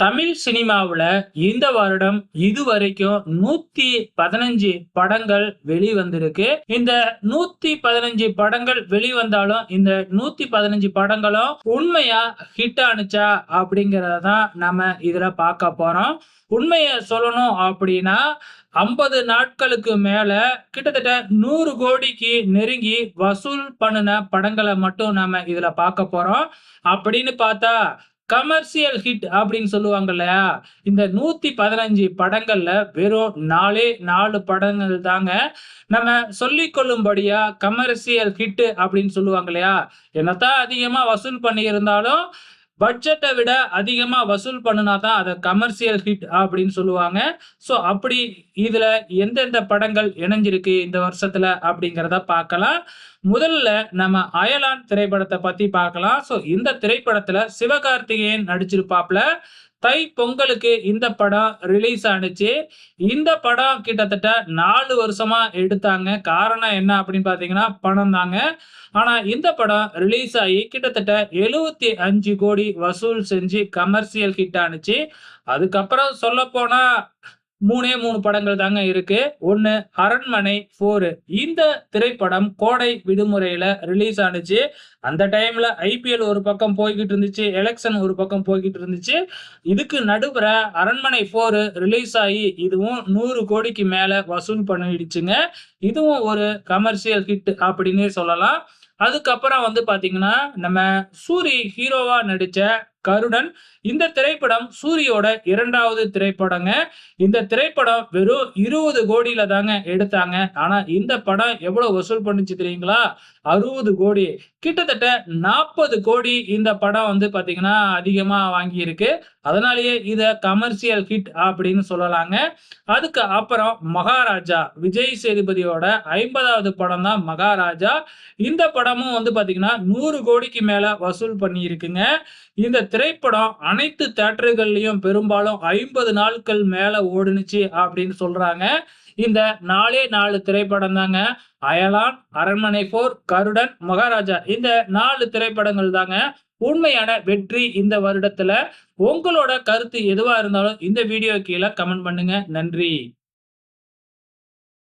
தமிழ் சினிமாவுல இந்த வருடம் இதுவரைக்கும் நூத்தி பதினஞ்சு படங்கள் வெளிவந்திருக்கு. இந்த நூத்தி பதினஞ்சு படங்கள் வெளிவந்தாலும் இந்த நூத்தி பதினஞ்சு படங்களும் உண்மையா ஹிட் ஆனுச்சா அப்படிங்கறதான் நம்ம இதுல பார்க்க போறோம். உண்மையை சொல்லணும் அப்படின்னா ஐம்பது நாட்களுக்கு மேல கிட்டத்தட்ட நூறு கோடிக்கு நெருங்கி வசூல் பண்ணின படங்களை மட்டும் நம்ம இதுல பார்க்க போறோம். அப்படின்னு பார்த்தா கமர்ஷியல் ஹிட் அப்படின்னு சொல்லுவாங்க இல்லையா இந்த நூத்தி பதினஞ்சு படங்கள்ல வெறும் நாலே நாலு படங்கள் தாங்க. நம்ம சொல்லிக் கொள்ளும்படியா கமர்ஷியல் ஹிட் அப்படின்னு சொல்லுவாங்க இல்லையா என்னத்தான் அதிகமா வசூல் பண்ணி இருந்தாலும் பட்ஜெட்டை விட அதிகமாக வசூல் பண்ணினா தான் அதை கமர்ஷியல் ஹிட் அப்படின்னு சொல்லுவாங்க. ஸோ அப்படி இதில் எந்தெந்த படங்கள் இணைஞ்சிருக்கு இந்த வருஷத்தில் அப்படிங்கிறத பார்க்கலாம். முதல்ல நம்ம அயலான் திரைப்படத்தை பற்றி பார்க்கலாம். ஸோ இந்த திரைப்படத்தில் சிவகார்த்திகேயன் நடிச்சிருப்பாப்ல. தை பொங்கலுக்கு இந்த படம் ரிலீஸ் ஆனிச்சு. இந்த படம் கிட்டத்தட்ட நாலு வருஷமா எடுத்தாங்க. காரணம் என்ன அப்படின்னு பாத்தீங்கன்னா பணம் தாங்க. ஆனா இந்த படம் ரிலீஸ் ஆகி கிட்டத்தட்ட எழுவத்தி அஞ்சு கோடி வசூல் செஞ்சு கமர்ஷியல் ஹிட் ஆனிச்சு. அதுக்கப்புறம் சொல்ல போனா மூணே மூணு படங்கள் தாங்க இருக்கு. ஒன்னு அரண்மனை போர் இந்த திரைப்படம் கோடை விடுமுறையில ரிலீஸ் ஆனிச்சு. அந்த டைம்ல ஐபிஎல் ஒரு பக்கம் போய்கிட்டு இருந்துச்சு எலெக்ஷன் ஒரு பக்கம் போய்கிட்டு இருந்துச்சு. இதுக்கு நடுப்புற அரண்மனை போர் ரிலீஸ் ஆகி இதுவும் நூறு கோடிக்கு மேல வசூல் பண்ணிடுச்சுங்க. இதுவும் ஒரு கமர்ஷியல் ஹிட் அப்படின்னே சொல்லலாம். அதுக்கப்புறம் வந்து பாத்தீங்கன்னா நம்ம சூரி ஹீரோவா நடிச்ச கருடன். இந்த திரைப்படம் சூரியோட இரண்டாவது திரைப்படங்க. இந்த திரைப்படம் வெறும் இருபது கோடியில தாங்க எடுத்தாங்க. ஆனா இந்த படம் எவ்வளவு வசூல் பண்ணுச்சு தெரியுங்களா? அறுபது கோடி. கிட்டத்தட்ட நாற்பது கோடி இந்த படம் வந்து பாத்தீங்கன்னா அதிகமா வாங்கியிருக்கு. அதனாலேயே இத கமர்ஷியல் ஹிட் அப்படின்னு சொல்லலாங்க. அதுக்கு அப்புறம் மகாராஜா விஜய் சேதுபதியோட ஐம்பதாவது படம் தான் மகாராஜா. இந்த படமும் வந்து பாத்தீங்கன்னா நூறு கோடிக்கு மேல வசூல் பண்ணி இருக்குங்க இந்த திரைப்படம் அனைத்து தேட்டர்கள்லயும் பெரும்பாலும் ஐம்பது நாட்கள் மேல ஓடுனுச்சு அப்படின்னு சொல்றாங்க. இந்த நாலே நாலு திரைப்படம் தாங்க. அயலான் அரண்மனை போர் கருடன் மகாராஜா இந்த நாலு திரைப்படங்கள் தாங்க. உண்மையான வெற்றி இந்த வருடத்துல. உங்களோட கருத்து எதுவா இருந்தாலும் இந்த வீடியோ கீழே கமெண்ட் பண்ணுங்க. நன்றி.